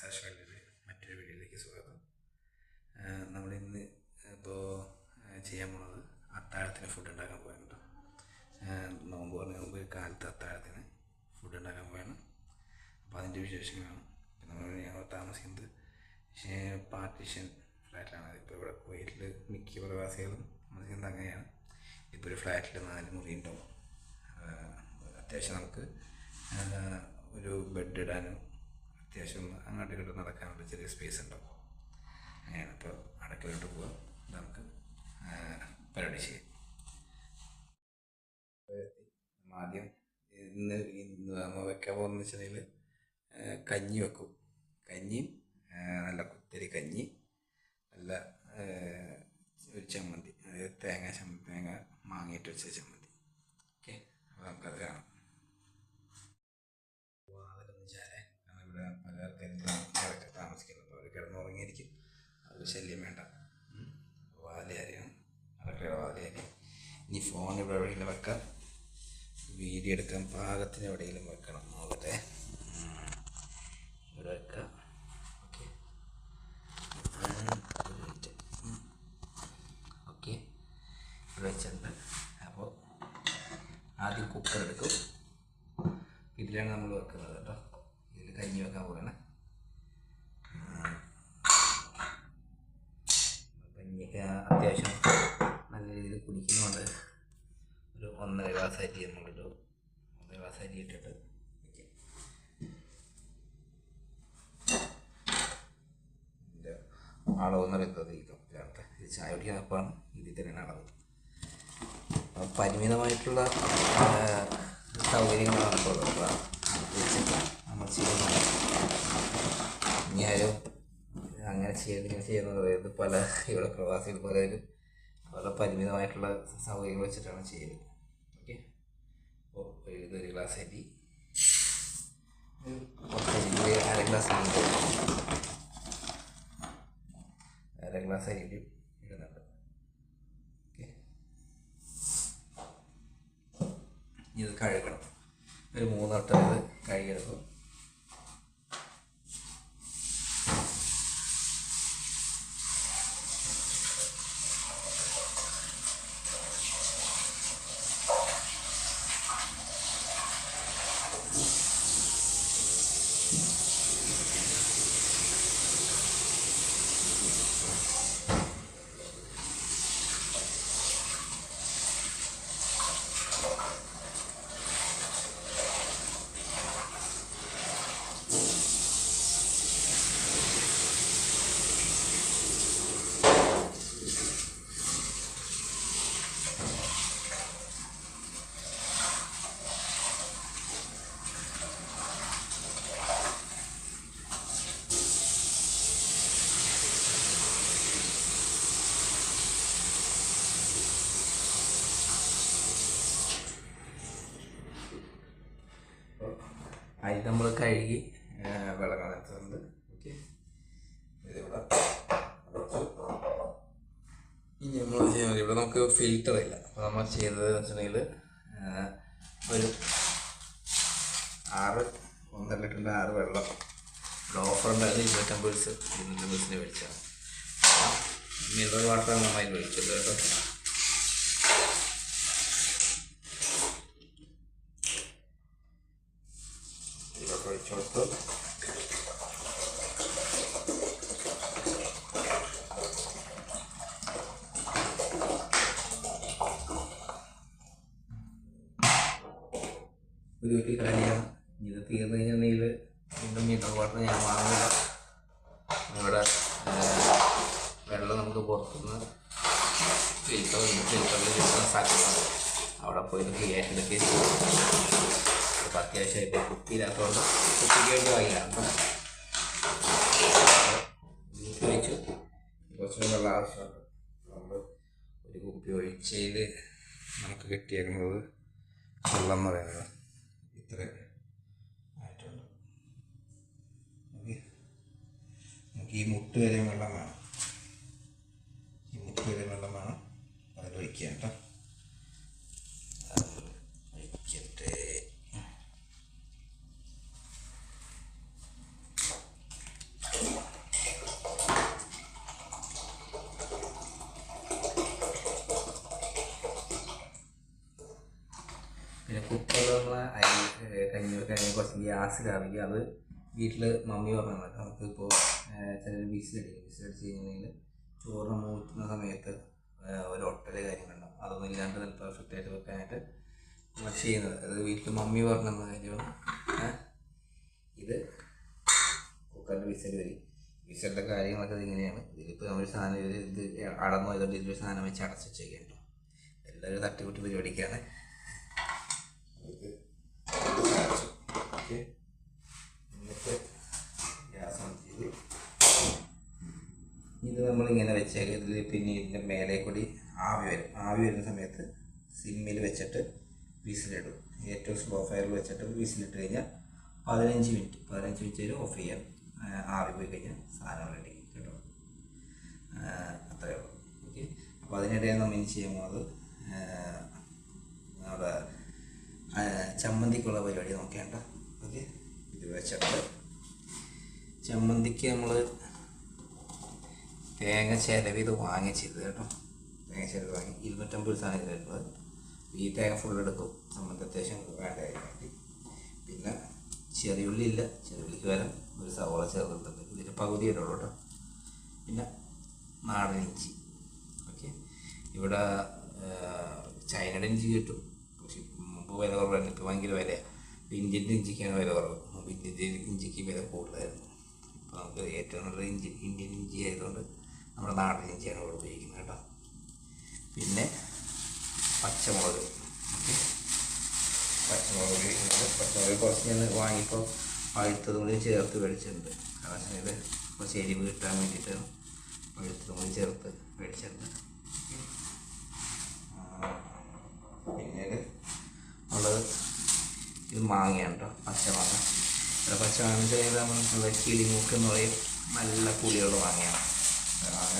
വാലിയുടെ മറ്റൊരു വീഡിയോയിലേക്ക് സ്വാഗതം. നമ്മൾ ഇന്ന് ഇപ്പോൾ ചെയ്യാൻ പോണത് അത്താഴത്തിന് ഫുഡ് ഉണ്ടാക്കാൻ പോയാണ് നോമ്പ് പറഞ്ഞ മുമ്പ് കാലത്ത് അത്താഴത്തിന് ഫുഡ് ഉണ്ടാക്കാൻ പോയാണ് അപ്പോൾ അതിന്റെ വിശേഷങ്ങളാണ്. നമ്മൾ ഞങ്ങൾ താമസിക്കുന്നത് പാർട്ടിഷൻ ഫ്ലാറ്റിലാണ് ഇപ്പോൾ ഇവിടെ കുവൈറ്റിൽ മിക്ക പ്രവാസികളും താമസിക്കുന്നത് അങ്ങനെയാണ്. ഇപ്പോൾ ഒരു ഫ്ലാറ്റിൽ നാല് മുറി ഉണ്ടാവും. അത്യാവശ്യം നമുക്ക് ഒരു ബെഡ് ഇടാനും അത്യാവശ്യം അങ്ങോട്ടും ഇങ്ങോട്ടും നടക്കാനുള്ള ചെറിയ സ്പേസ് ഉണ്ടാവും അങ്ങനെയാണ്. ഇപ്പോൾ അടുക്കളയിലോട്ട് പോകാം നമുക്ക് പരിപാടി ചെയ്യാം. ആദ്യം ഇന്ന് ഇന്ന് നമ്മൾ വെക്കാൻ പോകുന്നത് വെച്ചിട്ടുണ്ടെങ്കിൽ കഞ്ഞി വെക്കും. കഞ്ഞി നല്ല കുത്തരി കഞ്ഞി നല്ല ഒരു ചമ്മന്തി. അതായത് തേങ്ങ ചമ്മന്തി തേങ്ങ മാങ്ങിയിട്ട് വെച്ച ചമ്മന്തി. ഓക്കെ? അപ്പോൾ നമുക്കത് കാണാം വാതിലൊന്ന് ചാരേ കാരണം ഇവിടെ പല ആൾക്കാരും ഇടയ്ക്ക് താമസിക്കുന്നു അപ്പോൾ അവർ കിടന്നുറങ്ങിയിരിക്കും അത് ശല്യം വേണ്ട. വാതിലാരിയാണ് അടുക്കളയുടെ വാതിലാരിയും ഇനി ഫോൺ ഇവിടെ എവിടെയെങ്കിലും വെക്കാം. വീഡിയോ എടുക്കാൻ പാകത്തിന് എവിടെയെങ്കിലും വെക്കണം. നോക്കട്ടെ ഇവിടെ വെക്കാം. അപ്പോൾ ആദ്യം കുക്കർ എടുക്കും. ഇതിലാണ് നമ്മൾ വെക്കുന്നത് കേട്ടോ. ഇതിൽ കഞ്ഞി വെക്കാൻ പോകണം അത്യാവശ്യം നല്ല രീതിയിൽ കുടിക്കുന്നുണ്ട്. ഒരു ഒന്നര ഗ്ലാസ് അരി നമ്മളൊരു ഒന്നര ഗ്ലാസ് അരി ഇട്ടിട്ട് വെക്കാം. ഇതിന്റെ അളവെന്ന് ഇത് ചായ കുടിക്കുന്നപ്പോഴാണ് ഇതിൽ തന്നെയാണ് അളവ്. പരിമിതമായിട്ടുള്ള സൗകര്യങ്ങളാണ് ഇപ്പോൾ നമ്മൾ ചെയ്യുന്നത് ഇനി ആരും ചെയ്യുന്നത് ചെയ്യുന്നത്. അതായത് പല ഇവിടെ പ്രവാസികൾ പലരും വളരെ പരിമിതമായിട്ടുള്ള സൗകര്യങ്ങൾ വെച്ചിട്ടാണ് ചെയ്യുന്നത്. ഓക്കെ അപ്പോൾ ഒരു ഗ്ലാസ് അരി. അര ഗ്ലാസ് അര ഗ്ലാസ് അരി ഇടുന്നുണ്ട്. ഓക്കെ ഇത് കഴുകണം. ഒരു മൂന്ന് ഇത് കഴുകിയെടുക്കും. അരി നമ്മൾ കഴുകി വെള്ളം കളഞ്ഞിട്ടുണ്ട് ഓക്കെ. ഇതിവിടെ ഇനി നമ്മൾ ചെയ്യാൻ ഇവിടെ നമുക്ക് ഫിൽറ്റർ ഇല്ല. അപ്പോൾ നമ്മൾ ചെയ്തത് വെച്ചിട്ടുണ്ടെങ്കിൽ ഒരു ആറ് ഒന്നര ലിറ്ററിന്റെ ആറ് വെള്ളം ഇവിടെ ഓഫർ ഉണ്ടായിരുന്നു ദിവസം ഇരുന്നൂറ്റമ്പത് ദിവസത്തിന് മേടിച്ചാണ് മിനറൽ വാട്ടർ നന്നായി മേടിച്ചത് കേട്ടോ ഇതിലൊക്കെ ഒഴിച്ചു കൊടുത്തു ഒരു കുട്ടി കാര്യമാണ് ഇത് തീർന്നു കഴിഞ്ഞിട്ടുണ്ടെങ്കിൽ വീണ്ടും മീറ്റർ വാട്ടർ ഞാൻ വാങ്ങില്ല ഇവിടെ വെള്ളം നമുക്ക് പുറത്തുനിന്ന് ഫിൽറ്റർ ഫിൽറ്ററിൽ കിട്ടുന്ന സ്ഥലമാണ് അവിടെ പോയിട്ട് ഫ്രീ ആയിട്ട് എടുക്കുകയും ചെയ്യും അപ്പോൾ അത്യാവശ്യം ഇപ്പോൾ കുപ്പിയില്ലാത്തതുകൊണ്ട് കുപ്പിക്ക് വേണ്ടി വാങ്ങിയാണ് കുപ്പി ഒഴിച്ചു കുറച്ചും കൂടെ വെള്ളം ആവശ്യമുണ്ട്. നമ്മൾ ഒരു കുപ്പി ഒഴിച്ചതിൽ നമുക്ക് കിട്ടിയേക്കുന്നത് വെള്ളം എന്ന് പറയുന്നത് ഇത്ര ആയിട്ടുണ്ട്. നമുക്ക് ഈ മുട്ട് വരെ വെള്ളം വേണം. ബാക്കിയുള്ള വെള്ളം വേണം അതിലൊഴിക്കുക കേട്ടോ. ഒഴിക്കട്ടെ പിന്നെ കുക്കറിലുള്ള അരി കഴിഞ്ഞ കഴിഞ്ഞ കുറച്ച് ഗ്യാസ് കാണിക്കുക അത് വീട്ടിൽ മമ്മി പറഞ്ഞതാണ് നമുക്കിപ്പോൾ ചിലർ വിസിലടിക്കും വിസിലടിച്ച് കഴിഞ്ഞിട്ടുണ്ടെങ്കിൽ ചോറ് നമ്മൾ ഊറ്റുന്ന സമയത്ത് ഒരു ഒട്ടൽ കാര്യങ്ങളുണ്ടാവും. അതൊന്നും ഇല്ലാണ്ട് നല്ല പെർഫെക്റ്റ് ആയിട്ട് വെക്കാനായിട്ട് നമ്മൾ ചെയ്യുന്നത്. അത് വീട്ടിൽ മമ്മി പറഞ്ഞ കാര്യമാണ്. ഇത് കുക്കറിന്റെ വിസൽ വരും. വിസലിന്റെ കാര്യങ്ങളൊക്കെ ഇതിങ്ങനെയാണ് ഇതിലിപ്പോൾ നമ്മൾ സാധനം ഇത് അടന്നോ ഇതുകൊണ്ട് ഇതിലൊരു സാധനം വെച്ച് അടച്ച് വെച്ചേക്കാം കേട്ടോ എല്ലാവരും തട്ടിപ്പൊട്ടി പരിപാടിക്കാണ്. ഇത് ഓക്കെ. ഇത് നമ്മളിങ്ങനെ വെച്ചേക്കാം. ഇതിൽ പിന്നെ ഇതിന്റെ മേലെ കൂടി ആവി വരും. ആവി വരുന്ന സമയത്ത് സിമ്മിൽ വെച്ചിട്ട് വിസിലിടും. ഏറ്റവും സ്ലോ ഫയറിൽ വെച്ചിട്ട് വിസിലിട്ട് കഴിഞ്ഞാൽ പതിനഞ്ച് മിനിറ്റ്. പതിനഞ്ച് മിനിറ്റ് ഓഫ് ചെയ്യാം. ആവി പോയി കഴിഞ്ഞാൽ സാധനം റെഡി കേട്ടോ. അത്രയേ ഉള്ളൂ. ഓക്കെ അപ്പോൾ അതിനിടയിൽ നമ്മൾ ഇനി ചെയ്യാൻ പോകുന്നത് നമ്മുടെ ചമ്മന്തിക്കുള്ള പരിപാടി നോക്കേണ്ട ഓക്കെ ഇത് വെച്ചിട്ട് ചമ്മന്തിക്ക് നമ്മൾ തേങ്ങ ചിലവ് ഇത് വാങ്ങിച്ചത് കേട്ടോ. തേങ്ങ ചിലവ് വാങ്ങി. ഇരുന്നൂറ്റമ്പത് സാധനം ഇതിലുള്ളത് ഈ തേങ്ങ ഫുൾ എടുക്കും. നമുക്ക് അത്യാവശ്യം വേണ്ടതായിട്ട് വേണ്ടി പിന്നെ ചെറിയുള്ളി ഇല്ല. ചെറിയുള്ളിക്ക് വരാം ഒരു സവോള ചേർത്തിട്ടുണ്ട് ഇതിന്റെ പകുതി ഇടുള്ളൂ കേട്ടോ. പിന്നെ നാടൻ ഇഞ്ചി. ഓക്കെ. ഇവിടെ ചൈനയുടെ ഇഞ്ചി കിട്ടും. പക്ഷെ മുമ്പ് വില കുറവായിരുന്നു. ഇപ്പോൾ ഭയങ്കര വിലയാണ് ഇന്ത്യന്റെ ഇഞ്ചിക്കാണ് വില കുറവ്. മുമ്പ് ഇന്ത്യന്റെ ഇഞ്ചിക്ക് വില കൂടുതലായിരുന്നു. അപ്പോൾ നമുക്ക് ഏറ്റവും നല്ല ഇഞ്ചി ഇന്ത്യൻ ഇഞ്ചി ആയതുകൊണ്ട് നമ്മുടെ നാടൻ ഇഞ്ചിയാണ് ഇവിടെ ഉപയോഗിക്കുന്നത് കേട്ടോ. പിന്നെ പച്ചമുളക്. പച്ചമുളക് ഉപയോഗിക്കുന്നത്. പച്ചമുളക് കുറച്ച് ഞാൻ വാങ്ങിയപ്പോൾ പഴുത്തതും കൂടി ചേർത്ത് മേടിച്ചിട്ടുണ്ട്. കാരണം ഇത് കുറച്ച് എരിവ് കിട്ടാൻ വേണ്ടിയിട്ട് പഴുത്തതും കൂടി ചേർത്ത് മേടിച്ചിട്ടുണ്ട്. ആ, പിന്നീട് ഉള്ളത് ഇത് മാങ്ങയാണ് കേട്ടോ. പച്ചമാങ്ങ. പച്ചമാങ്ങ ചെയ്താൽ നമ്മൾ കിളിമൂക്ക് എന്ന് പറയും. നല്ല പുളിയുള്ള മാങ്ങയാണ്. മാങ്ങ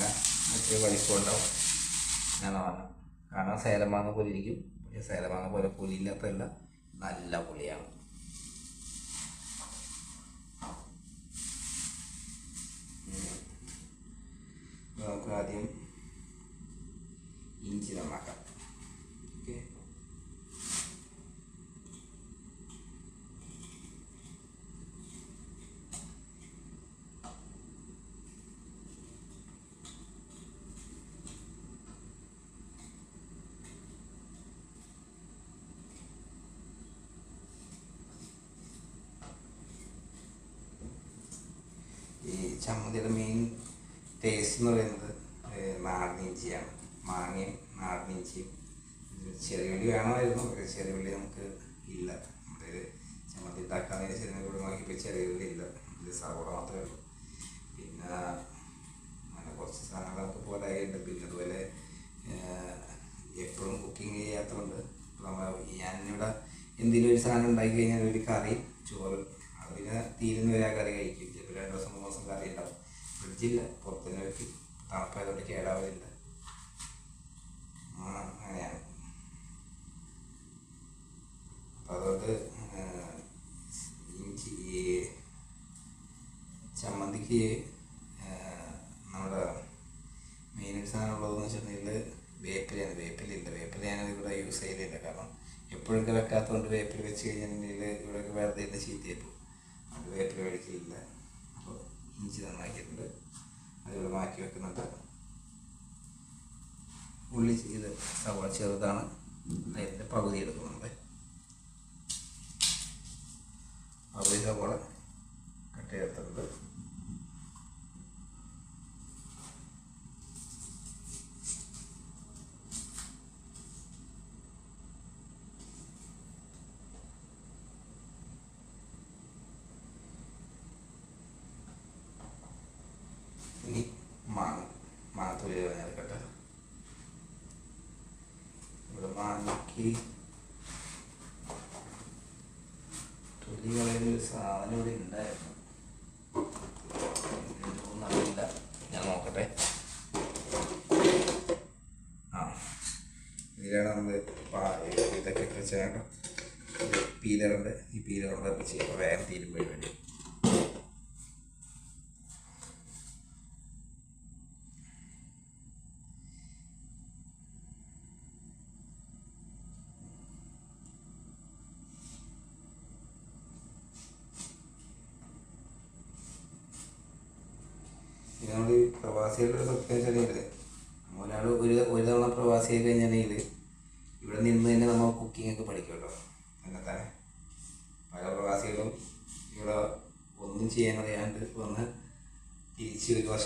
ഇച്ചിരി വലിപ്പം ഉണ്ടാവും ഞാൻ മാങ്ങ കാരണം സേലമാങ്ങ പോലെ ഇരിക്കും പക്ഷേ സേലം മാങ്ങ പോലെ പുലിയില്ലാത്തതല്ല നല്ല പുളിയാണ്. നമുക്ക് ആദ്യം ഇഞ്ചി നന്നാക്കാം ഓക്കെ ഈ ചമ്മന്തിയുടെ മെയിൻ ടേസ്റ്റ് എന്ന് പറയുന്നത് നാടൻ ഇഞ്ചിയാണ്. മാങ്ങയും നാടൻ ഇഞ്ചിയും. ഇത് ചെറിയ ഉള്ളി വേണമായിരുന്നു. പക്ഷേ ചെറിയ ഉള്ളി നമുക്ക് ഇല്ല. നമ്മുടെ ചമ്മന്തി ഉണ്ടാക്കാൻ ചെറിയ കൂടെ നോക്കിയപ്പോൾ ചെറിയ ഉള്ളി ഇല്ല. ഇത് സവോള മാത്രമേ ഉള്ളൂ. പിന്നെ അങ്ങനെ കുറച്ച് പോലെ ആയിട്ടുണ്ട് പിന്നെ അതുപോലെ എപ്പോഴും കുക്കിംഗ് ചെയ്യാത്തതുകൊണ്ട് നമ്മൾ ഞാനിവിടെ എന്തെങ്കിലും ഒരു സാധനം ഉണ്ടാക്കി കഴിഞ്ഞാൽ ഒരു കറി ചോറ്. അത് പിന്നെ തീരുന്ന വരെ ആ കറി കഴിക്കും ചിലപ്പോൾ രണ്ട് ദിവസം മൂന്ന് ദിവസം കറി ഉണ്ടാവും ഫ്രിഡ്ജില്ല പുറത്തുനിന്ന് വെച്ച് തണുപ്പായതുകൊണ്ട് കേടാവലില്ല. അങ്ങനെയാണ്. അപ്പം അതുകൊണ്ട് ചമ്മന്തിക്ക് നമ്മുടെ മെയിൻ സാധനം ഉള്ളതെന്ന് വെച്ചിട്ടുണ്ടെങ്കിൽ വേപ്പിലയാണ്. വേപ്പിലില്ല. വേപ്പില ഞാൻ ഇവിടെ യൂസ് ചെയ്യലില്ല. കാരണം എപ്പോഴൊക്കെ വെക്കാത്തതുകൊണ്ട് വേപ്പിൽ വെച്ച് കഴിഞ്ഞിട്ടുണ്ടെങ്കിൽ ഇവിടെയൊക്കെ വെറുതെ ഇല്ല ചീത്തയായി അത് വേപ്പില മേടിക്കലില്ല അപ്പോൾ ഇഞ്ചി നന്നാക്കിയിട്ടുണ്ട് അതിവിടെ മാറ്റി വെക്കുന്നുണ്ട് ഉള്ളി ഇത് സവാള ചെറുതാണ് അതിന്റെ പകുതി എടുക്കുന്നുണ്ട് പകുതി സവാള കട്ട് ചെയ്തിട്ടുണ്ട് ഇനി മാങ്ങ മാങ്ങ തൊലി കളഞ്ഞെടുക്കട്ടെ ഇവിടെ മാങ്ങയ്ക്ക് തൊലി കളയുന്ന ഒരു സാധനം ഇവിടെ ഉണ്ടായിരുന്നു. ഞാൻ നോക്കട്ടെ. ആ. ഇതിലാണ് നമ്മൾ ഇതൊക്കെ ചേട്ടൻ പീലറുണ്ട്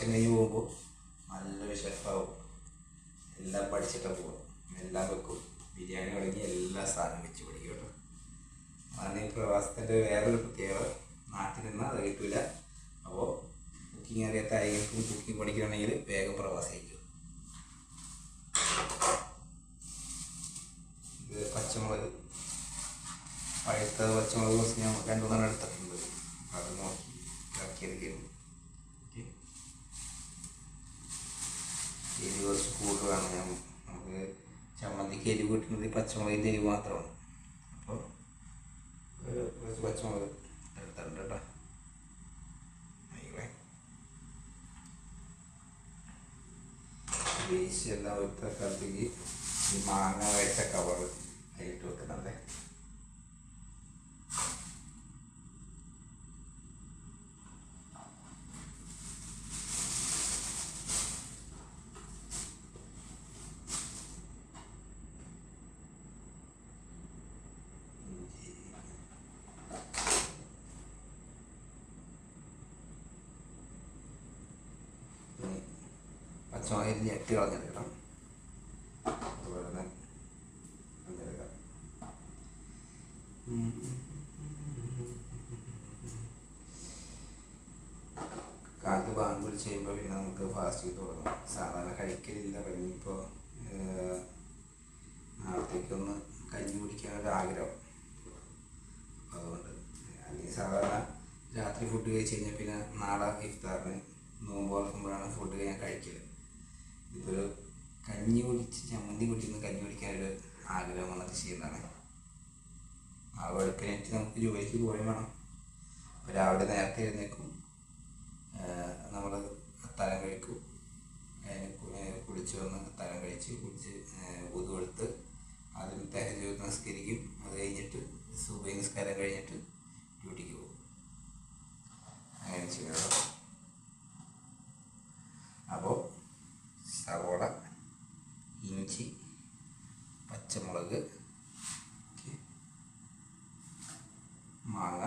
没有不。വേസ്റ്റ് എല്ലാം ഒരു തക്കാളത്തേക്ക് ഈ മാങ്ങ വെച്ച കവർ അതിലിട്ട് വെക്കുന്നുണ്ട് ഇനി ഞെട്ടി കളഞ്ഞെടുക്കണം അതുപോലെ തന്നെ എന്തെടുക്കാം കാലത്ത് ബാങ്ക് വിളിച്ച് കഴിയുമ്പോൾ പിന്നെ നമുക്ക് ഫാസ്റ്റ് ചെയ്ത് തുടങ്ങും. സാധാരണ കഴിക്കലില്ല പിന്നെ ഇപ്പോൾ നാളത്തേക്കൊന്ന് കഞ്ഞി കുടിക്കാനൊരു ആഗ്രഹം. അതുകൊണ്ട് അല്ലെങ്കിൽ സാധാരണ രാത്രി ഫുഡ് കഴിച്ച് കഴിഞ്ഞാൽ പിന്നെ നാളെ ഇഫ്താറിന് നോമ്പ് തുറക്കുമ്പോഴാണ് ഫുഡ് ഞാൻ കഴിക്കൽ. കഞ്ഞി കുടിച്ച് ചമ്മന്തി കുടിക്കുന്ന കഞ്ഞി കുടിക്കാനൊരു ആഗ്രഹം വന്നിട്ട് ചെയ്യുന്നതാണ്. ആ വെളുപ്പിനേറ്റ് നമുക്ക് ജോലിക്ക് പോയി വേണം. രാവിലെ നേരത്തെ എഴുന്നേക്കും നമ്മൾ അത്താഴം കഴിക്കും. കുളിച്ച് വന്ന് അത്താഴം കഴിച്ച് കുളിച്ച് ഊത് കൊടുത്ത് അതിന് തഹജ് നിസ്കരിക്കും അത് കഴിഞ്ഞിട്ട് സുബൈ നിസ്കാരം കഴിഞ്ഞിട്ട് ഡ്യൂട്ടിക്ക് പോകും അങ്ങനെ ചെയ്യണം അപ്പോൾ സവോള ഇഞ്ചി പച്ചമുളക് ഓക്കേ. മാങ്ങ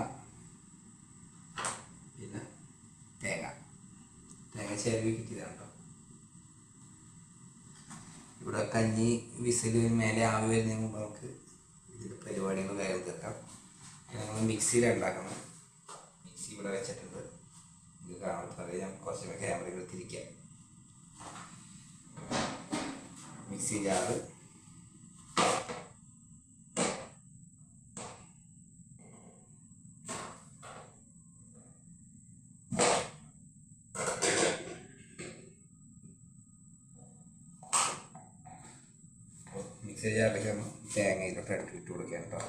പിന്നെ തേങ്ങ ചിരവി കിട്ടിയതാണ് കേട്ടോ ഇവിടെ കഞ്ഞി വിസിൽ മേലെ ആവി വരുന്നതിന് മുമ്പ് നമുക്ക് ഇതിന്റെ പരിപാടികൾ വേഗം തീർക്കാം നമ്മൾ മിക്സിയിലാണ് ഉണ്ടാക്കുന്നത്. മിക്സി ഇവിടെ വെച്ചിട്ടുണ്ട്. ഇത് കാണുന്നത് ഞാൻ കുറച്ച് ക്യാമറകൾ തിരിക്കാം മിക്സി ജാറ്. ജാറിലേക്ക് നമ്മൾ തേങ്ങയിലോട്ട് ഇട്ട് ഇട്ട് കൊടുക്കാൻ കേട്ടോ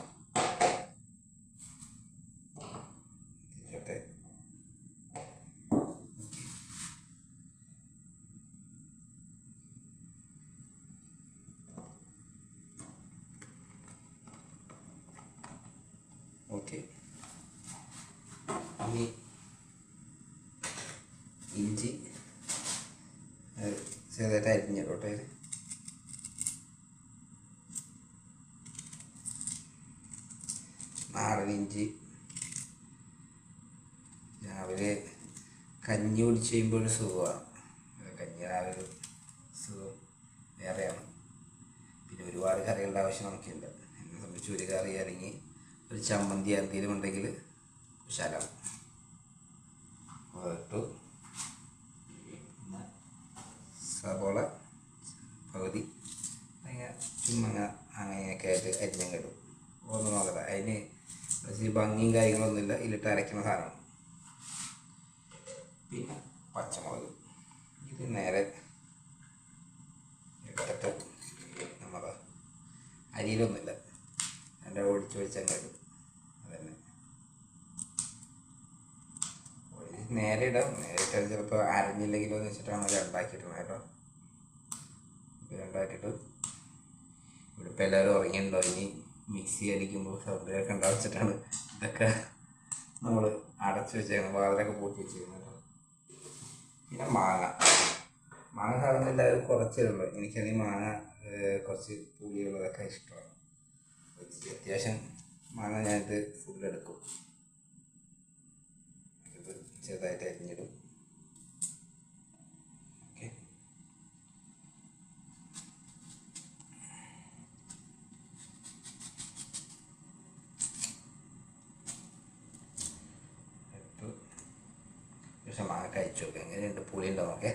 ഓക്കെ. ഇനി ഇഞ്ചി അത് ചെറുതായിട്ട് അരിഞ്ഞിട്ടോട്ടെ നാടൻ ഇഞ്ചി രാവിലെ കുടിച്ച് കഴിയുമ്പോൾ ഒരു സുഖമാണ് കഞ്ഞി രാവിലെ ഒരു സുഖം വേറെയാണ്. പിന്നെ ഒരുപാട് കറികളുടെ ആവശ്യം നമുക്കില്ല. എന്നെ സംബന്ധിച്ച് ഒരു കറി അല്ലെങ്കിൽ ഒരു ചമ്മന്തി എന്തെങ്കിലും ഉണ്ടെങ്കിൽ അതിട്ടു പിന്നെ സവോള പകുതി. അങ്ങനെ ചുമ്മങ്ങ അങ്ങനെയൊക്കെ ആയിട്ട് അരിഞ്ഞങ്ങ് ഇടും. ഒന്നും നോക്കണ്ട അതിന് ഭംഗിയും കാര്യങ്ങളൊന്നുമില്ല. ഇതിലിട്ട് അരയ്ക്കുന്ന സാധനമാണ്. പിന്നെ പച്ചമുളക്. ഇത് നേരെ എടുത്തിട്ട് നമ്മൾ അരിയിലൊന്നുമില്ല. എന്റെ ഒഴിച്ച് ഒഴിച്ചങ്ങ് ഇടും. അതന്നെ. നേരെ ഇടാം. നേരെ ഇട്ടാൽ ചിലപ്പോൾ അരഞ്ഞില്ലെങ്കിലോ എന്ന് വെച്ചിട്ടാണ് രണ്ടാക്കിയിട്ടുണ്ട് കേട്ടോ. ഇപ്പോൾ രണ്ടാക്കിയിട്ട് ഇവിടെ ഇപ്പോൾ എല്ലാവരും ഉറങ്ങിയിട്ടുണ്ടോ? ഇനി മിക്സി അടിക്കുമ്പോൾ സൗണ്ട് ഉണ്ടാവിച്ചിട്ടാണ് ഇതൊക്കെ നമ്മൾ അടച്ചു വെച്ചേക്കുന്നത് വാതിലൊക്കെ പൂട്ടി വെച്ചേക്കുന്നത് കേട്ടോ. പിന്നെ മാങ്ങ. മാങ്ങ സാധാരണ എല്ലാവരും ഉള്ളൂ എനിക്കാണെങ്കിൽ മാങ്ങ കുറച്ച് പുളിയുള്ളതൊക്കെ ഇഷ്ടമാണ്. അത്യാവശ്യം മാങ്ങ ഞാനിത് ഫുള്ളെടുക്കും. ചെറുതായിട്ട് അരിഞ്ഞിടും ഓക്കെ എടുത്തു പക്ഷെ മാങ്ങ കഴിച്ചു നോക്കാം. എങ്ങനെയുണ്ട്? പുളി ഉണ്ടോ നോക്കേ.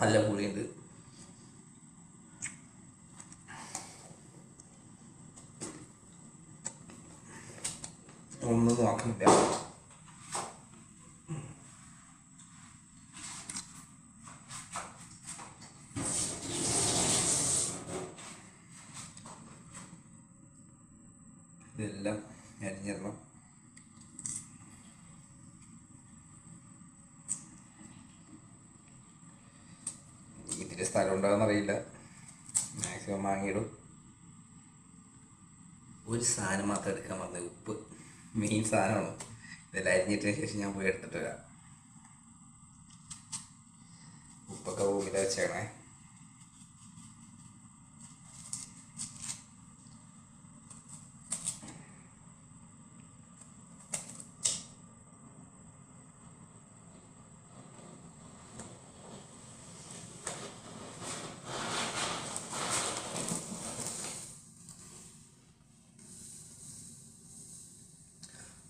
നല്ല പുളിയുണ്ട് ഒന്നും നോക്കണില്ല ഇതെല്ലാം അരിഞ്ഞിടണം ഇതിന്റെ സ്ഥലം ഉണ്ടാകുന്ന അറിയില്ല മാക്സിമം വാങ്ങിയിടും. ഒരു സാധനം മാത്രം എടുക്കാൻ വന്നത് ഉപ്പ്. മെയിൻ സാധനമാണ്. ഇതെല്ലാം അരിഞ്ഞിട്ടതിന് ശേഷം ഞാൻ പോയി എടുത്തിട്ട് വരാം. ഉപ്പൊക്കെ ഭൂമിയിൽ വെച്ചേക്കണേ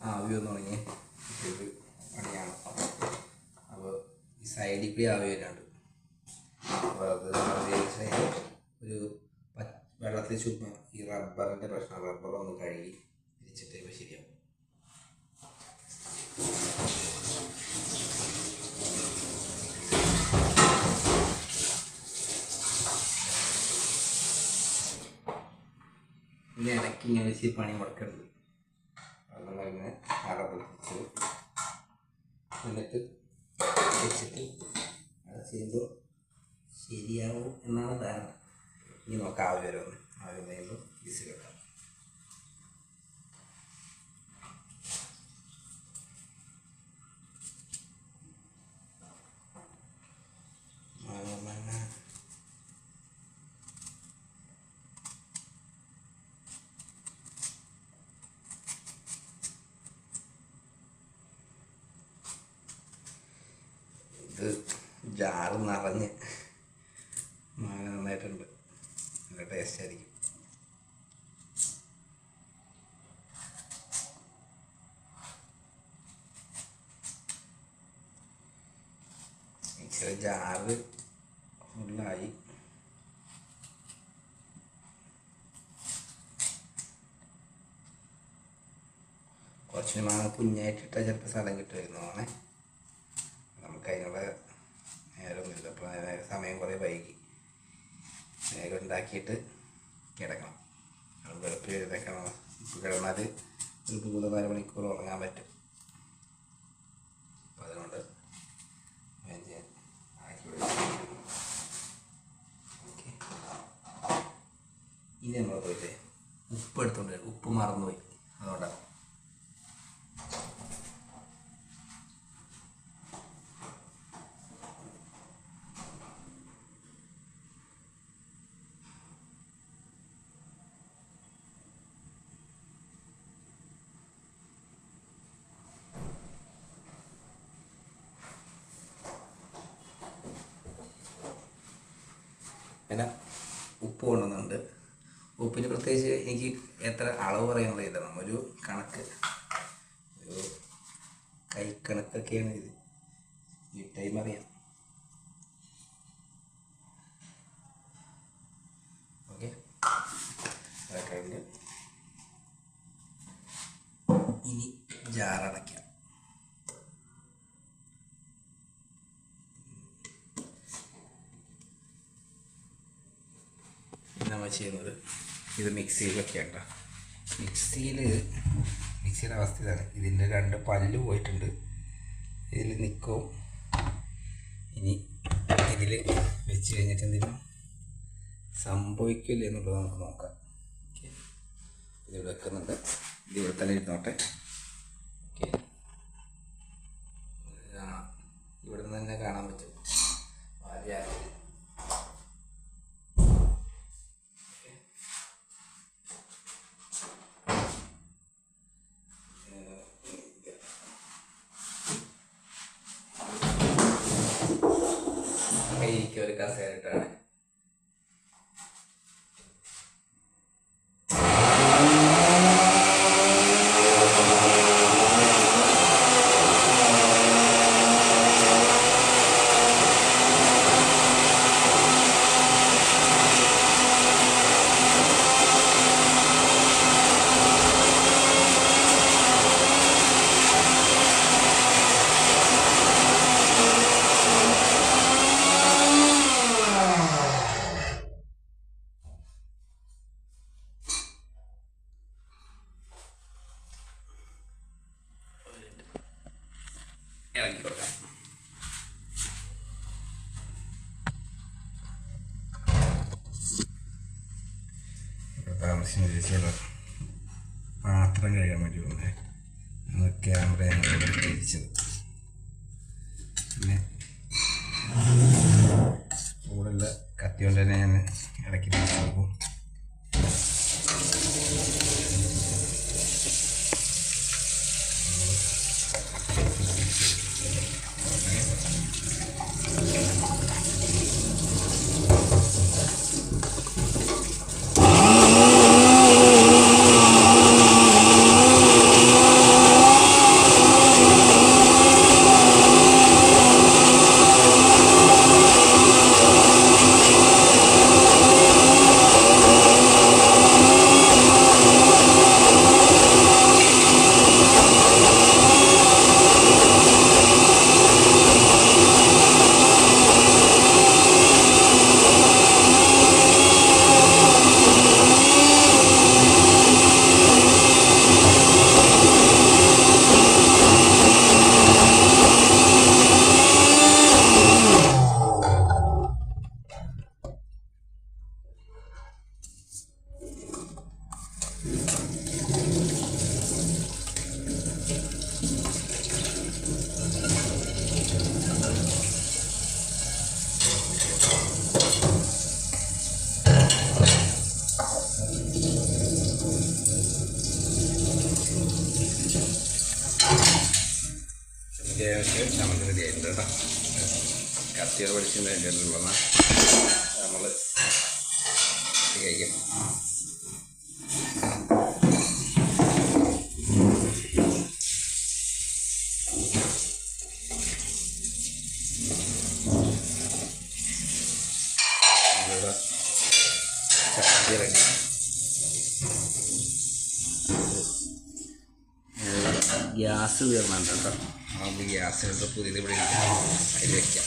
ആവി വന്നു തുടങ്ങി ഇത് പണിയാണ് അപ്പോൾ ഈ സൈഡിൽ കൂടി ആവി വരാണ്ട് അപ്പോൾ അത് നമ്മൾ വിചാരിച്ചത് ഒരു പ- വെള്ളത്തിൽ ചുമ്മാ ഈ റബ്ബറിന്റെ പ്രശ്നം റബ്ബർ ഒന്ന് കഴുകി തിരിച്ചിട്ട് ഇപ്പോൾ ശരിയാവും ഇനി ഇടയ്ക്ക് ഇങ്ങനെ വെച്ച് പണി മുടക്കരുത് വെള്ളം കഴിഞ്ഞ് അറ പൊട്ടിച്ച് എന്നിട്ട് വെച്ചിട്ട് അത് ചെയ്യുമ്പോൾ ശരിയാവും എന്നാണ് ധാരണ. ഇനി നോക്കാം ആവി വരുമെന്ന് ആവി കഴിയുമ്പോൾ വിസിൽ മാങ്ങ ഇത് ജാറ് നിറഞ്ഞ് മാങ്ങ നന്നായിട്ടുണ്ട് നല്ല ടേസ്റ്റ് ആയിരിക്കും ജാറ് ഫുള്ളായി കുറച്ച് മാങ്ങ കുഞ്ഞായിട്ടിട്ടാൽ ചിലപ്പോൾ സ്ഥലം കിട്ടുമായിരുന്നു ആണേ നമുക്ക് അതിനുള്ള നേരമൊന്നുമില്ല അപ്പോൾ സമയം കുറേ വൈകി. വേഗം ഉണ്ടാക്കിയിട്ട് കിടക്കണം അത് വെളുപ്പിൽ എഴുതേക്കണം ഇപ്പോൾ കിടന്നാൽ ഒരു മൂന്ന് നാല് മണിക്കൂർ ഉറങ്ങാൻ പറ്റും അപ്പോൾ അതുകൊണ്ട് വേഗം ചെയ്യാൻ ആക്കി വിടും ഓക്കെ ഇനി നമ്മൾ പോയിട്ട് ഉപ്പ് എടുത്തോണ്ട് വരും ഉപ്പ് മറന്നുപോയി അതുകൊണ്ടാണ് പിന്നെ ഉപ്പ് കൊണ്ടുവന്നുണ്ട് ഉപ്പിന് പ്രത്യേകിച്ച് എനിക്ക് എത്ര അളവ് പറയാനുള്ള ഇതാണ്. ഒരു കണക്ക്. ഒരു കൈക്കണക്കൊക്കെയാണ് ഇത്. ഈ ടൈം അറിയാം. നമ്മൾ ചെയ്യുന്നത്. ഇത് മിക്സിയിൽ വെക്കേണ്ട മിക്സിയിൽ മിക്സിയുടെ അവസ്ഥ ഇതാണ്. ഇതിന്റെ രണ്ട് പല്ല് പോയിട്ടുണ്ട്. ഇതിൽ നിൽക്കും ഇനി ഇതിൽ വെച്ച് കഴിഞ്ഞിട്ട് എന്തെങ്കിലും സംഭവിക്കില്ല എന്നുള്ളത് നമുക്ക് നോക്കാം. ഇത് വെക്കുന്നുണ്ട്. ഇത് ഇവിടെ തന്നെ ഇരുന്നോട്ടെ ഒരു കസേര ഇട്ടാണ് ഇറക്കി കൊടുക്കാം താമസിക്കുന്ന ചേച്ചിയുള്ള പാത്രം കഴുകാൻ വേണ്ടി വന്നേ അന്ന് ക്യാമറ ഞങ്ങൾ തിരിച്ചത് പിന്നെ ചൂടുള്ള കത്തി കൊണ്ട് തന്നെ ഞാൻ തിരിച്ചു കൊടുക്കും ചപ്പാത്തി റെഡി ഗ്യാസ് തീർന്നുണ്ട് കേട്ടോ. നമുക്ക് ഗ്യാസ് പുതിയത് ഇവിടെ അതിൽ വെക്കാം.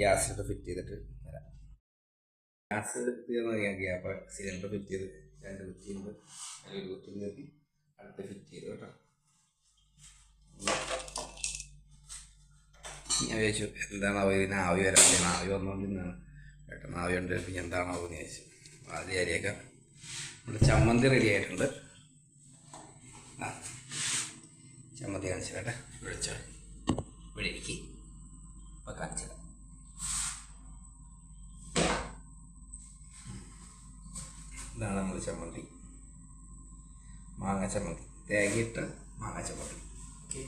ഗ്യാസ് ഫിറ്റ് ചെയ്തിട്ട് വരാം. ഗ്യാസ് തീർന്ന് ഗ്യാപ്പ് സിലിണ്ടർ ഫിറ്റ് ചെയ്ത് രണ്ട് കുറ്റിയുണ്ട്. അതിൽ ഒരു കുറ്റി നിർത്തി അടുത്ത് ഫിറ്റ് ചെയ്തു കേട്ടോ. ഞാൻ ചോദിച്ചു എന്താണാവോ ഇതിന് ആവി വരാൻ ആവി വന്നുകൊണ്ടിരുന്നാണ് പെട്ടെന്ന് ആവി കൊണ്ടിരുന്നെങ്കിൽ എന്താണാവോ? എന്ന് ചോദിച്ചു. അത് അരിയൊക്കെ നമ്മുടെ ചമ്മന്തി റെഡി ആയിട്ടുണ്ട്. ആ ചമ്മന്തി കാണിച്ചു കേട്ടെ വിളിച്ചോ. ഇവിടെ ഇരിക്കി. അപ്പോൾ കാണിച്ചു തരാം ഇതാണ് നമ്മൾ ചമ്മന്തി. മാങ്ങ ചമ്മന്തി. തേങ്ങയിട്ട് മാങ്ങ ചമ്മന്തി. ഓക്കെ.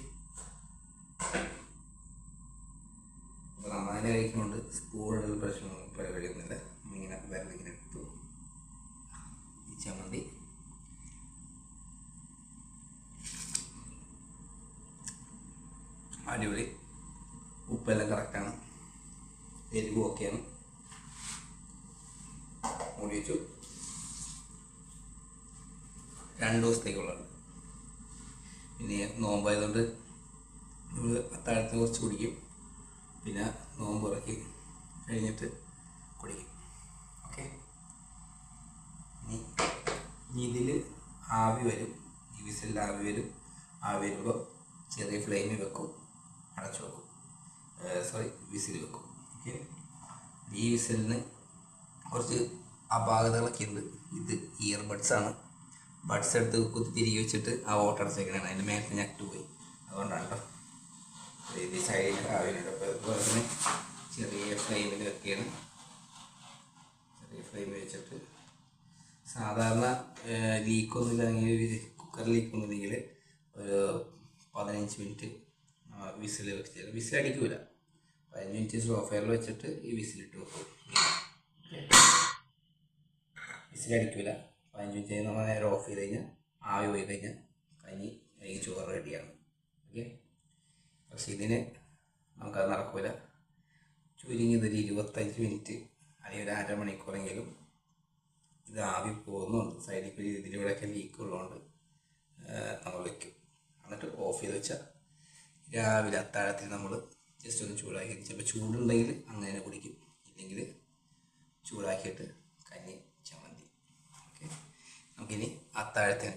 നമ്മളതിനെ കഴിക്കുന്നുണ്ട്. സ്പൂണിൽ പ്രശ്നങ്ങൾ പരിപാടിയൊന്നുമില്ല. ഇങ്ങനെ വെറുതെ ഇങ്ങനെ എടുത്തു ചമ്മന്തി. അടിപൊളി. ഉപ്പെല്ലാം കറക്റ്റാണ് എരിവ് ഓക്കെയാണ് മൂടി വെച്ചു. രണ്ട് ദിവസത്തേക്കുള്ളത് പിന്നെ നോമ്പായതുകൊണ്ട് നമ്മൾ അത്താഴത്തിന് കുറച്ച് കുടിക്കും. പിന്നെ നോമ്പ് ഇറക്കി കഴിഞ്ഞിട്ട് കുടിക്കും ഓക്കെ? ഇതിൽ ആവി വരും. ഈ വിസിലിൽ ആവി വരും. ആവി വരുമ്പോൾ ചെറിയ ഫ്ലെയിമിൽ വെക്കും. അടച്ചു വെക്കും. സോറി വിസിൽ വെക്കും. ഓക്കെ? ഈ വിസിലിന് കുറച്ച് അപാകതകളൊക്കെ ഉണ്ട്. ഇത് ഇയർബഡ്സ് ആണ്. ബഡ്സ് എടുത്ത് കുത്തി തിരികെ വെച്ചിട്ട് ആ ഓട്ടർ അടച്ചേക്കണാണ് അതിന്റെ മേലത്തെ ഞെട്ട് പോയി. അതുകൊണ്ടാണ് കേട്ടോ ഇത് സൈഡിൽ ആവിനുണ്ട് അപ്പോൾ ചെറിയ ഫ്ലെയിമിൽ വെക്കുകയാണ് ചെറിയ ഫ്ലെയിമിൽ വെച്ചിട്ട് സാധാരണ ലീക്കൊന്നും ഇല്ലെങ്കിൽ കുക്കർ ലീക്കൊന്നുമില്ലെങ്കിൽ ഒരു പതിനഞ്ച് മിനിറ്റ് വിസിൽ വെച്ചിട്ട് വിസിൽ അടിക്കൂല. പതിനഞ്ച് മിനിറ്റ് സ്ലോ ഫയറിൽ വെച്ചിട്ട് ഈ വിസിലിട്ട് വെക്കും. വിസിലടിക്കൂല പതിനഞ്ച് മിനിറ്റ് നമ്മൾ നേരെ ഓഫ് ചെയ്ത് കഴിഞ്ഞാൽ ആവി പോയി കഴിഞ്ഞാൽ കഞ്ഞി അല്ലെങ്കിൽ ചോറ് റെഡിയാണ് ഓക്കെ പക്ഷെ ഇതിന് നമുക്കത് നടക്കൂല. ചുരുങ്ങിയത് ഒരു ഇരുപത്തഞ്ച് മിനിറ്റ് അല്ലെങ്കിൽ ഒരു അരമണിക്കൂറെങ്കിലും ഇത് ആവി പോകുന്നുണ്ട്. സൈഡിൽ കൂടി ഇതിലൂടെയൊക്കെ ലീക്ക് ഉള്ളതുകൊണ്ട് നമ്മൾ വെക്കും. എന്നിട്ട് ഓഫ് ചെയ്ത് വെച്ചാൽ രാവിലെ അത്താഴത്തിൽ നമ്മൾ ജസ്റ്റ് ഒന്ന് ചൂടാക്കി ചിലപ്പോൾ ചൂടുണ്ടെങ്കിൽ അങ്ങനെ കുടിക്കും. ഇല്ലെങ്കിൽ ചൂടാക്കിയിട്ട് കഞ്ഞി ചമ്മന്തി. ഓക്കെ. നമുക്കിനി അത്താഴത്തിന്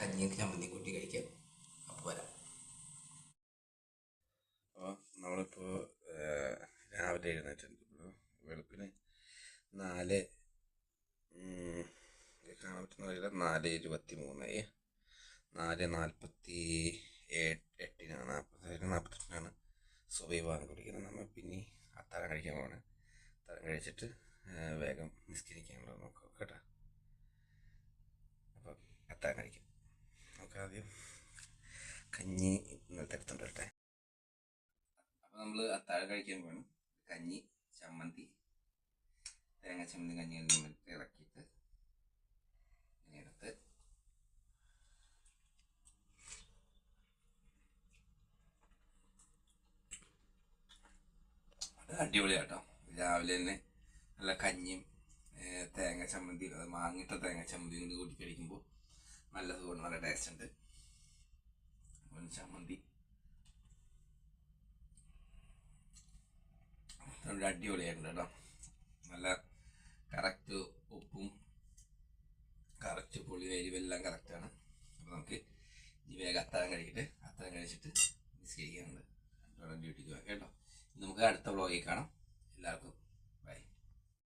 കഞ്ഞിയും ചമ്മന്തി കൂട്ടി കഴിക്കാം. അപ്പോൾ വരാം. നമ്മളിപ്പോൾ രാവിലെ എഴുന്നേറ്റുണ്ട് വെളുപ്പിന് നാല് കാണാൻ പറ്റുന്ന അറിയില്ല. നാല് ഇരുപത്തി മൂന്നായി നാല് നാൽപ്പത്തി എട്ടിനാണ്. നാൽപ്പത്തി നാൽപ്പത്തെട്ടിനാണ് വാങ്ങി കുടിക്കുന്നത് നമ്മൾ പിന്നെ അത്താഴം കഴിക്കാൻ പോകണം അത്താഴം കഴിച്ചിട്ട് വേഗം നിസ്കരിക്കാനുള്ളത് നോക്കാം. കേട്ടോ? അപ്പം അത്താഴം കഴിക്കാം. നമുക്ക് ആദ്യം കഞ്ഞി അപ്പം നമ്മൾ അത്താഴം കഴിക്കാൻ വേണം കഞ്ഞി ചമ്മന്തി തേങ്ങ ചമ്മന്തി കഞ്ഞി ഇറക്കിയിട്ട് എടുത്ത് അടിപൊളിയാട്ടോ. രാവിലെ തന്നെ നല്ല കഞ്ഞിയും തേങ്ങ ചമ്മന്തി മാങ്ങിട്ട തേങ്ങ ചമ്മന്തി കൊണ്ട് കൂട്ടി കഴിക്കുമ്പോൾ നല്ല സുഖം നല്ല ടേസ്റ്റ് ഉണ്ട്. ചമ്മന്തി. നല്ല അടിപൊളിയായിട്ടുണ്ട് കേട്ടോ. നല്ല കറക്റ്റ് ഉപ്പും കറക്റ്റ് പുളി എരിവെല്ലാം കറക്റ്റാണ് അപ്പോൾ നമുക്ക് ഇനി വേഗം അത്താഴം കഴിക്കട്ടെ. അത്താഴം കഴിച്ചിട്ട് നിസ്കരിക്കാനുണ്ട്. ഡ്യൂട്ടിക്ക് പോകാം കേട്ടോ? നമുക്ക് അടുത്ത വ്ളോഗിൽ കാണാം. എല്ലാവർക്കും